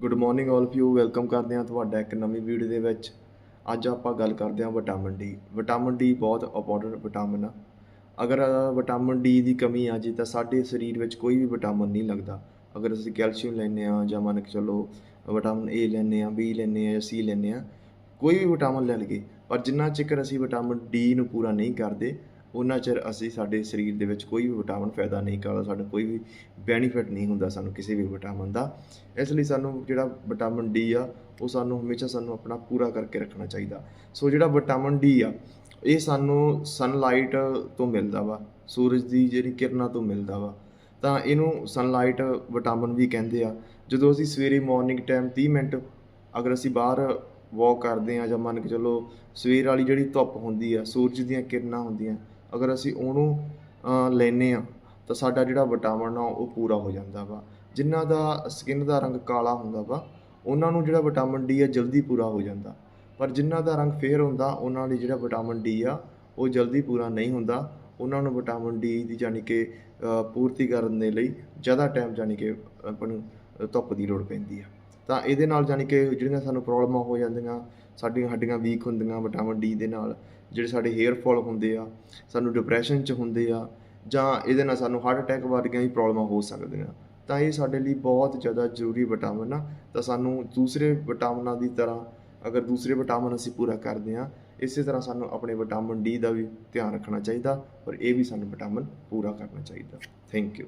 Good morning all of you welcome ਕਰਦੇ ਹਾਂ ਤੁਹਾਡਾ ਇੱਕ ਨਵੀਂ ਵੀਡੀਓ ਦੇ ਵਿੱਚ। ਅੱਜ ਆਪਾਂ ਗੱਲ ਕਰਦੇ ਹਾਂ ਵਿਟਾਮਿਨ ਡੀ ਵਿਟਾਮਿਨ ਡੀ ਬਹੁਤ ਇੰਪੋਰਟੈਂਟ ਵਿਟਾਮਿਨ ਆ। ਅਗਰ ਵਿਟਾਮਿਨ ਡੀ ਦੀ ਕਮੀ ਆ ਜੇ ਤਾਂ ਸਾਡੇ ਸਰੀਰ ਵਿੱਚ ਕੋਈ ਵੀ ਵਿਟਾਮਿਨ ਨਹੀਂ ਲੱਗਦਾ। ਅਗਰ ਅਸੀਂ ਕੈਲਸ਼ੀਅਮ ਲੈਂਦੇ ਆ ਜਾਂ ਮੰਨ ਕੇ ਚੱਲੋ ਵਿਟਾਮਿਨ ਏ ਲੈਂਦੇ ਆ ਬੀ ਲੈਂਦੇ ਆ ਜਾਂ ਸੀ ਲੈਂਦੇ ਆ ਕੋਈ ਵੀ ਵਿਟਾਮਿਨ ਲੈ ਲਈਏ। ਪਰ ਜਿੰਨਾ ਚਿਕਰ ਅਸੀਂ ਵਿਟਾਮਿਨ ਡੀ ਨੂੰ ਪੂਰਾ ਨਹੀਂ ਕਰਦੇ ਉਹਨਾਂ ਚਿਰ ਅਸੀਂ ਸਾਡੇ ਸਰੀਰ ਦੇ ਵਿੱਚ ਕੋਈ ਵੀ ਵਿਟਾਮਿਨ ਫਾਇਦਾ ਨਹੀਂ ਕਰਦਾ, ਸਾਡਾ ਕੋਈ ਵੀ ਬੈਨੀਫਿਟ ਨਹੀਂ ਹੁੰਦਾ ਸਾਨੂੰ ਕਿਸੇ ਵੀ ਵਿਟਾਮਿਨ ਦਾ। ਇਸ ਲਈ ਸਾਨੂੰ ਜਿਹੜਾ ਵਿਟਾਮਿਨ ਡੀ ਆ, ਉਹ ਸਾਨੂੰ ਹਮੇਸ਼ਾ ਸਾਨੂੰ ਆਪਣਾ ਪੂਰਾ ਕਰਕੇ ਰੱਖਣਾ ਚਾਹੀਦਾ। ਸੋ ਜਿਹੜਾ ਵਿਟਾਮਿਨ ਡੀ ਆ, ਇਹ ਸਾਨੂੰ ਸਨਲਾਈਟ ਤੋਂ ਮਿਲਦਾ ਵਾ, ਸੂਰਜ ਦੀ ਜਿਹੜੀ ਕਿਰਨਾਂ ਤੋਂ ਮਿਲਦਾ ਵਾ। ਤਾਂ ਇਹਨੂੰ ਸਨਲਾਈਟ ਵਿਟਾਮਿਨ ਵੀ ਕਹਿੰਦੇ ਆ। ਜਦੋਂ ਅਸੀਂ ਸਵੇਰੇ ਮਾਰਨਿੰਗ ਟਾਈਮ 30 ਮਿੰਟ ਅਗਰ ਅਸੀਂ ਬਾਹਰ ਵਾਕ ਕਰਦੇ ਆ ਜਾਂ ਮੰਨ ਕੇ ਚੱਲੋ ਸਵੇਰ ਵਾਲੀ ਜਿਹੜੀ ਧੁੱਪ ਹੁੰਦੀ ਆ, ਸੂਰਜ ਦੀਆਂ ਕਿਰਨਾਂ ਹੁੰਦੀਆਂ ਅਗਰ ਅਸੀਂ ਉਹਨੂੰ ਲੈਨੇ ਆ ਤਾਂ ਸਾਡਾ ਜਿਹੜਾ ਵਿਟਾਮਿਨ ਆ, ਉਹ ਪੂਰਾ ਹੋ ਜਾਂਦਾ ਵਾ। ਜਿਨ੍ਹਾਂ ਦਾ ਸਕਿਨ ਦਾ ਰੰਗ ਕਾਲਾ ਹੁੰਦਾ ਵਾ, ਉਹਨਾਂ ਨੂੰ ਜਿਹੜਾ ਵਿਟਾਮਿਨ ਡੀ ਆ, ਜਲਦੀ ਪੂਰਾ ਹੋ ਜਾਂਦਾ। ਪਰ ਜਿਨ੍ਹਾਂ ਦਾ ਰੰਗ ਫੇਰ ਹੁੰਦਾ, ਉਹਨਾਂ ਲਈ ਜਿਹੜਾ ਵਿਟਾਮਿਨ ਡੀ ਆ, ਉਹ ਜਲਦੀ ਪੂਰਾ ਨਹੀਂ ਹੁੰਦਾ। ਉਹਨਾਂ ਨੂੰ ਵਿਟਾਮਿਨ ਡੀ ਦੀ ਜਾਨੀ ਕਿ ਪੂਰਤੀ ਕਰਨ ਦੇ ਲਈ ਜ਼ਿਆਦਾ ਟਾਈਮ ਜਾਨੀ ਕਿ ਆਪਾਂ ਨੂੰ ਧੁੱਪ ਦੀ ਲੋੜ ਪੈਂਦੀ ਆ। ਤਾਂ ਇਹਦੇ ਨਾਲ ਜਾਨੀ ਕਿ ਜਿਹੜੀਆਂ ਸਾਨੂੰ ਪ੍ਰੋਬਲਮਾਂ ਹੋ ਜਾਂਦੀਆਂ ਸਾਡੀਆਂ ਹੱਡੀਆਂ ਵੀਕ ਹੁੰਦੀਆਂ ਵਿਟਾਮਿਨ ਡੀ ਦੇ ਨਾਲ, ਜਿਹੜੇ ਸਾਡੇ ਹੇਅਰ ਫਾਲ ਹੁੰਦੇ ਆ, ਸਾਨੂੰ ਡਿਪਰੈਸ਼ਨ ਚ ਹੁੰਦੇ ਆ, ਜਾਂ ਇਹਦੇ ਨਾਲ ਸਾਨੂੰ ਹਾਰਟ ਅਟੈਕ ਵਰਗੀਆਂ ਵੀ ਪ੍ਰੋਬਲਮਾਂ ਹੋ ਸਕਦੀਆਂ। ਤਾਂ ਇਹ ਸਾਡੇ ਲਈ ਬਹੁਤ ਜ਼ਿਆਦਾ ਜ਼ਰੂਰੀ ਵਿਟਾਮਿਨ ਆ। ਤਾਂ ਸਾਨੂੰ ਦੂਸਰੇ ਵਿਟਾਮਿਨਾਂ ਦੀ ਤਰ੍ਹਾਂ, ਅਗਰ ਦੂਸਰੇ ਵਿਟਾਮਿਨ ਅਸੀਂ ਪੂਰਾ ਕਰਦੇ ਹਾਂ, ਇਸੇ ਤਰ੍ਹਾਂ ਸਾਨੂੰ ਆਪਣੇ ਵਿਟਾਮਿਨ ਡੀ ਦਾ ਵੀ ਧਿਆਨ ਰੱਖਣਾ ਚਾਹੀਦਾ ਔਰ ਇਹ ਵੀ ਸਾਨੂੰ ਵਿਟਾਮਿਨ ਪੂਰਾ ਕਰਨਾ ਚਾਹੀਦਾ। Thank you